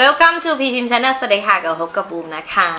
Welcome to พีพิมพ์ Channel สวัสดีค่ะกับพบกับบูมนะคะ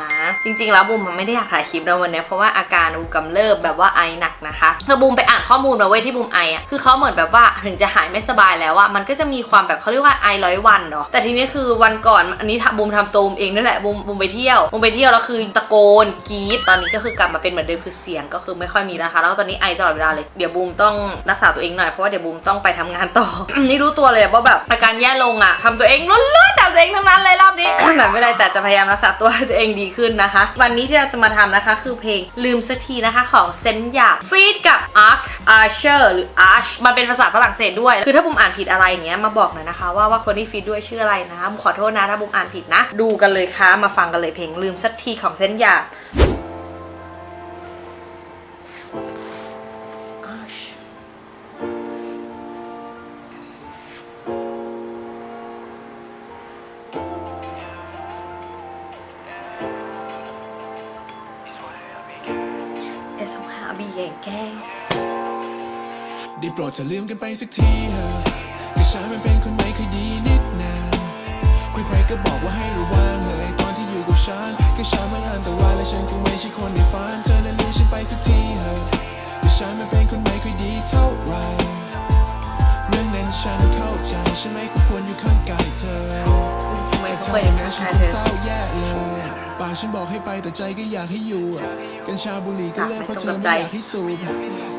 จริง ๆ แล้วบูมมันไม่ได้อยากถ่ายคลิปนะวันนี้เพราะว่าอาการบูมกำเริบแบบว่าไอหนักนะคะคือบูมไปอ่านข้อมูลมาเว้ยที่บูมไออะคือเขาเหมือนแบบว่าถึงจะหายไม่สบายแล้วอะมันก็จะมีความแบบเขาเรียกว่าไอร้อยวันเนาะแต่ทีนี้คือวันก่อนอันนี้บูมทำตูมเองนั่นแหละบูมบูมไปเที่ยวบูมไปเที่ยวแล้วคือตะโกนกรี๊ดตอนนี้ก็คือกลับมาเป็นเหมือนเดิมคือเสียงก็คือไม่ค่อยมีแล้วนะคะ แล้วตอนนี้ไอตลอดเวลาเลยเดี๋ยวบูมต้องรักษาตัวเองหน่อยเพราะว่าเดี๋ยวบูมต้องไปทำงานต่อนี่รู้ตัวเลยว่าแบบอาการแย่ลงอะทำตัวเองล้น ตัวเองทั้งนั้นเลยรอบนี้แต่ไม่เป็นไรแต่จะพยายามรักษาตัวตัวเองดีขึ้นนะคะ วันนี้ที่เราจะมาทำนะคะ คือเพลงลืมสักทีนะคะของเซนยาฟีดกับอาร์ชอาร์เชอร์หรืออาร์ชมันเป็นภาษาฝรั่งเศสด้วย คือถ้าบุมอ่านผิดอะไรอย่างเงี้ยมาบอกหน่อยนะคะ ว่าว่าคนที่ฟีดด้วยชื่ออะไรนะคะบุมขอโทษนะถ้าบุมอ่านผิดนะ ดูกันเลยค่ะมาฟังกันเลยเพลงลืมสักทีของเซนยา แกงแกงได้โปรดจะลืมกันไปสักทีเถอะก็ฉันมันเป็นคนไม่ค่อยดีนิดนาใครๆก็บอกว่าให้ระวังเลยตอนที่อยู่กับฉันก็ฉันมันอันตรายและฉันคงไม่ใช่คนในฝันเธอนั้นลืมฉันไปสักทีเถอะก็ฉันมันเป็นคนไม่ค่อยดีเท่าไหรเรื่องนั้นฉันเข้าใจฉันไม่ควรอยู่ข้างกายเธอทำไมแต่เขาถ้าเคยอย่างข้านั้นงฉันๆคเธงอเศร้าแย่เลย ปากฉันบอกให้ไปแต่ใจก็อยากให้อยู่อะกัญชาบุหรี่ก็เลิกเพราะเธอไม่อยากให้สูบ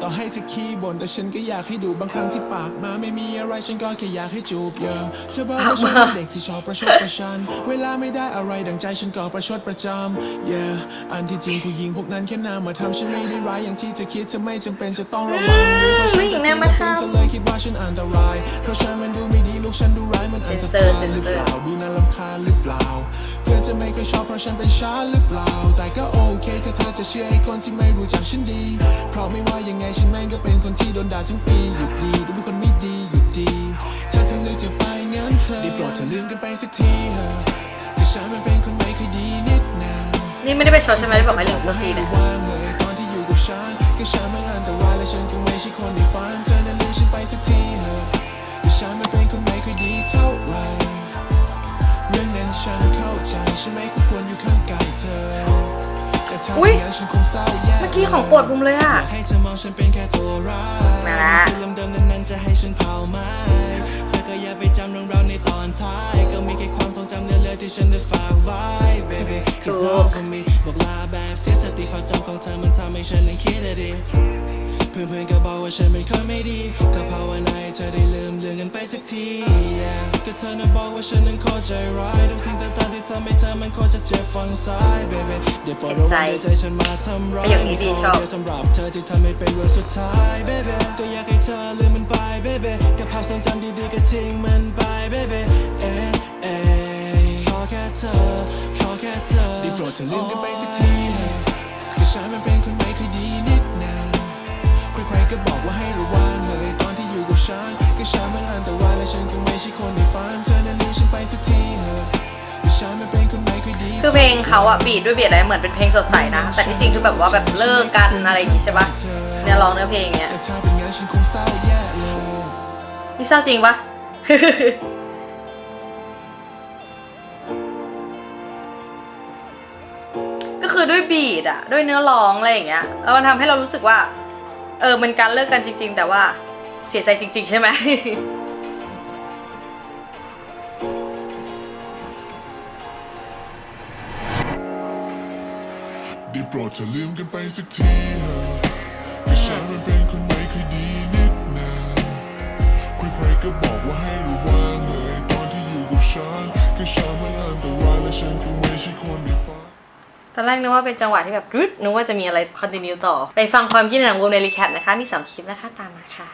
ต่อให้เธอขี้บ่นแต่ฉันก็อยากให้ดูบางครั้งที่ปากมาไม่มีอะไรฉันก็แค่อยากให้จูบเยอะเธอบอกว่าฉันเป็นเด็กที่ชอบประชดประชัน เวลาไม่ได้อะไรดังใจฉันก็ประชดประจำ yeah อันที่จริงผู้หญิงพวกนั้นแค่นามาทำฉันไม่ได้ร้ายอย่างที่เธอคิดเธอไม่จำเป็นจะต้องระวังเพราะฉัผู้หญิงแนวมาทำเธอเลยคิดว่าฉันอันตรายเพราะฉันมันดูไม่ดีลูกฉันดูร้ายมันอันตเซ็นเซอร์รายหรือเซ็นเซอร์เปล่าดูน่ารำคาญหรือเปล่าเพื่อน จะไม่เคยชอบเพราะฉันเป็นชาหรือเปล่า แต่ก็โอเคถ้าเธอจะเชื่อไอ้คนที่ไม่รู้จักฉันดี เพราะไม่ว่ายังไงฉันแม่งก็เป็นคนที่โดนด่าทั้งปีหยุดดีดูเป็นคนไม่ดีหยุดดี ถ้าเธอเลือกจะไปงั้นเธอได้โปรดเธอลืมกันไปสักทีเถอะก็ฉันมันเป็นคนไม่ค่อยดีนิดนานี่ไม่ได้ไปชดใช่ไหมที่บอกให้ลืมสักทีเนี่ยว่างเลยตอนที่อยู่กับฉันก็ฉันมันอันตรายและฉันคงไม่ใช่คนในฝันเธอนั้นลืมฉันไปสักทีเถอะก็ฉันมันเป็นคนไม่ค่อยดีเท่าไหรเรื่องนั้นฉันเข้า ใจฉันไม่ควรอยู่ข้างกายเธอแต่ถ้าอุ๊อยย่างนั้นฉันคงเศร้าแย่เมื่อกี้ของโปรดบุมเลยอะอยากให้เธอมองฉันเป็นแค่ตัวร้ายมาละฟิลมเดิมนั้นๆจะให้ฉันเผาไหมเธอก็อย่าไปจำเรื่องราวในตอนท้าย ก็มีแค่ความทรงจำเลือนๆที่ฉันได้ฝากไว้ baby ถู It's ก all for me บอกลาแบบเสียสติความจำของเธอมันทำให้ฉันนั้นคิดอะดี เพื่อนๆก็บอกว่าฉันเป็นคนไม่ดี ก็ภาวนาให้เธอได้ลืมเรื่องกันไปสักที yeah ก็เธอนั้นบอกว่าฉันนั้นโคตรใจร้ายทุกสิ่งต่างๆที่ทำให้เธอมันโคตรจะเจ็บฝังซ้าย baby เดี๋ยวปล่อยระวังเดี๋ยวใจฉันมาทำร้ายประโยคนี้ดีชอบมีคนเดียวสำหรับเธอที่ทำให้เป็นวันสุดท้าย baby ก็อยากให้เธอลืมมันไป baby กับภาพทรงจำดีๆก็ทิ้งมันไป baby เอ๊ะเอ๊ะขอแค่เธอ ขอแค่เธอได้โปรดเธอลืมกันไปสักที เพลงเขาอะบีดด้วยบีดอะไรเหมือนเป็นเพลงสดใสนะ แต่ที่จริงคือแบบว่าแบบเลิกกันอะไรอย่างงี้ใช่ปะเนี่ยร้องเนื้อเพลงเนี้ยแต่ถ้าเป็นงั้นฉันคงเศร้าแย่เลยนี่เศร้าจริงปะก็คือด้วยบีดอะด้วยเนื้อร้องอะไรอย่างเงี้ยแล้วมันทำให้เรารู้สึกว่า เออมันการเลิกกันจริง ๆ แต่ว่าเสียใจจริง ๆ ใช่ไหม ได้โปรดจะลืมกันไปสักทีเถอะก็ฉันมันเป็นคนไม่ค่อยดีนิดนาใครๆก็บอกว่าให้ระวังเลยตอนที่อยู่กับฉันก็ฉันมันอันตรายและฉันคงไม่ใช่คนในฝัน ตอนแรกนึกว่าเป็นจังหวะที่แบบรึดนึกว่าจะมีอะไรคอนติเนียต่อ ไปฟังความคิดเห็นของวงในรีแคปนะคะ มีสองคลิปนะคะ ตามมาค่ะ